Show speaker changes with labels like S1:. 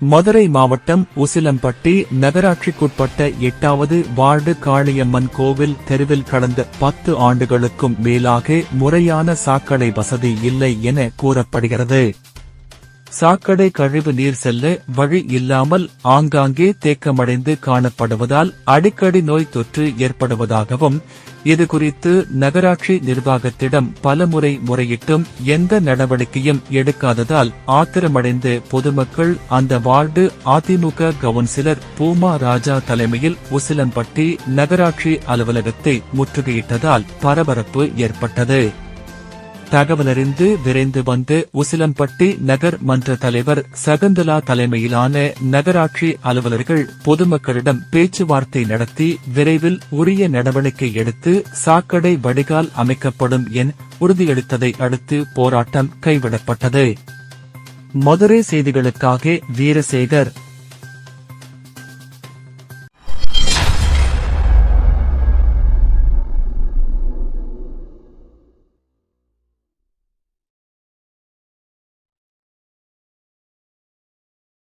S1: மதுரை மாவட்டம் உசிலம்பட்டி நகராட்சிக்குட்பட்ட எட்டாவது வார்டு காளியம்மன் கோவில் தெருவில் கடந்த பத்து ஆண்டுகளுக்கும் மேலாக முறையான சாக்கடை வசதி இல்லை என கூறப்படுகிறது. சாக்கடை கழிவு நீர் செல்ல வழி இல்லாமல் ஆங்காங்கே தேக்கமடைந்து காணப்படுவதால் அடிக்கடி நோய் தொற்று ஏற்படுவதாகவும் இதுகுறித்து நகராட்சி நிர்வாகத்திடம் பலமுறை முறையிட்டும் எந்த நடவடிக்கையும் எடுக்காததால் ஆத்திரமடைந்த பொதுமக்கள் அந்த வார்டு அதிமுக கவுன்சிலர் பூமா ராஜா தலைமையில் உசிலம்பட்டி நகராட்சி அலுவலகத்தை முற்றுகையிட்டதால் பரபரப்பு ஏற்பட்டது. தகவலறிந்து விரைந்து வந்து உசிலம்பட்டி நகர் மன்ற தலைவர் சகந்தலா தலைமையிலான நகராட்சி அலுவலர்கள் பொதுமக்களிடம் பேச்சுவார்த்தை நடத்தி விரைவில் உரிய நடவடிக்கை எடுத்து சாக்கடை வடிகால் அமைக்கப்படும் என உறுதியளித்ததை அடுத்து போராட்டம் கைவிடப்பட்டது. மதுரை செய்திகளுக்காக வீரசேகர்.